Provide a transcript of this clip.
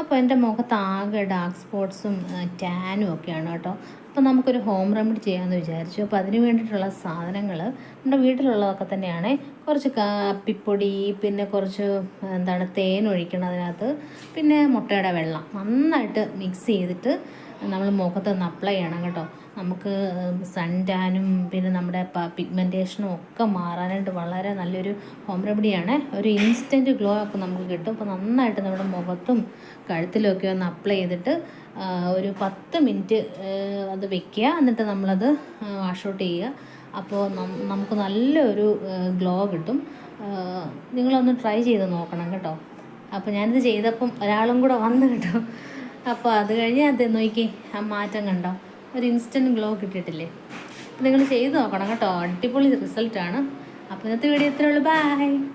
അപ്പോൾ എന്റെ മുഖത്ത് ആകെ ഡാർക്ക് സ്പോട്ട്സും ടാനും ഒക്കെയാണ് കേട്ടോ. അപ്പോൾ നമുക്കൊരു ഹോം റെമഡി ചെയ്യാമെന്ന് വിചാരിച്ചു. അപ്പോൾ അതിന് വേണ്ടിയിട്ടുള്ള സാധനങ്ങൾ നമ്മുടെ വീട്ടിലുള്ളതൊക്കെ തന്നെയാണ്. കുറച്ച് കാപ്പിപ്പൊടി പിന്നെ കുറച്ച് എന്താണ് തേൻ ഒഴിക്കണം അതിനകത്ത്. പിന്നെ മുട്ടയുടെ വെള്ളം നന്നായിട്ട് മിക്സ് ചെയ്തിട്ട് നമ്മൾ മുഖത്തൊന്ന് അപ്ലൈ ചെയ്യണം കേട്ടോ. നമുക്ക് സൺ ടാനും പിന്നെ നമ്മുടെ പിഗ്മെന്റേഷനും ഒക്കെ മാറാനായിട്ട് വളരെ നല്ലൊരു ഹോം റെമഡിയാണ് ഒരു ഇൻസ്റ്റന്റ് ഗ്ലോ ഒക്കെ നമുക്ക് കിട്ടും. അപ്പോൾ നന്നായിട്ട് നമ്മുടെ മുഖത്തും കഴുത്തിലൊക്കെ ഒന്ന് അപ്ലൈ ചെയ്തിട്ട് ഒരു പത്ത് മിനിറ്റ് അത് വെക്കുക. എന്നിട്ട് നമ്മളത് വാഷ് ഔട്ട് ചെയ്യുക. അപ്പോൾ നമുക്ക് നല്ലൊരു ഗ്ലോ കിട്ടും. നിങ്ങളൊന്ന് ട്രൈ ചെയ്ത് നോക്കണം കേട്ടോ. അപ്പോൾ ഞാനിത് ചെയ്തപ്പം ഒരാളും കൂടെ വന്നു കേട്ടോ. അപ്പോൾ അത് കഴിഞ്ഞ് അത് നോക്കി ആ മാറ്റം കണ്ടോ? ഒരു ഇൻസ്റ്റന്റ് ഗ്ലോ കിട്ടിയിട്ടില്ലേ? നിങ്ങൾ ചെയ്ത് നോക്കണം കേട്ടോ. അടിപൊളി റിസൾട്ടാണ് അപ്പോൾ ഇന്നത്തെ വീഡിയോ ഇത്രയുള്ളൂ ബൈ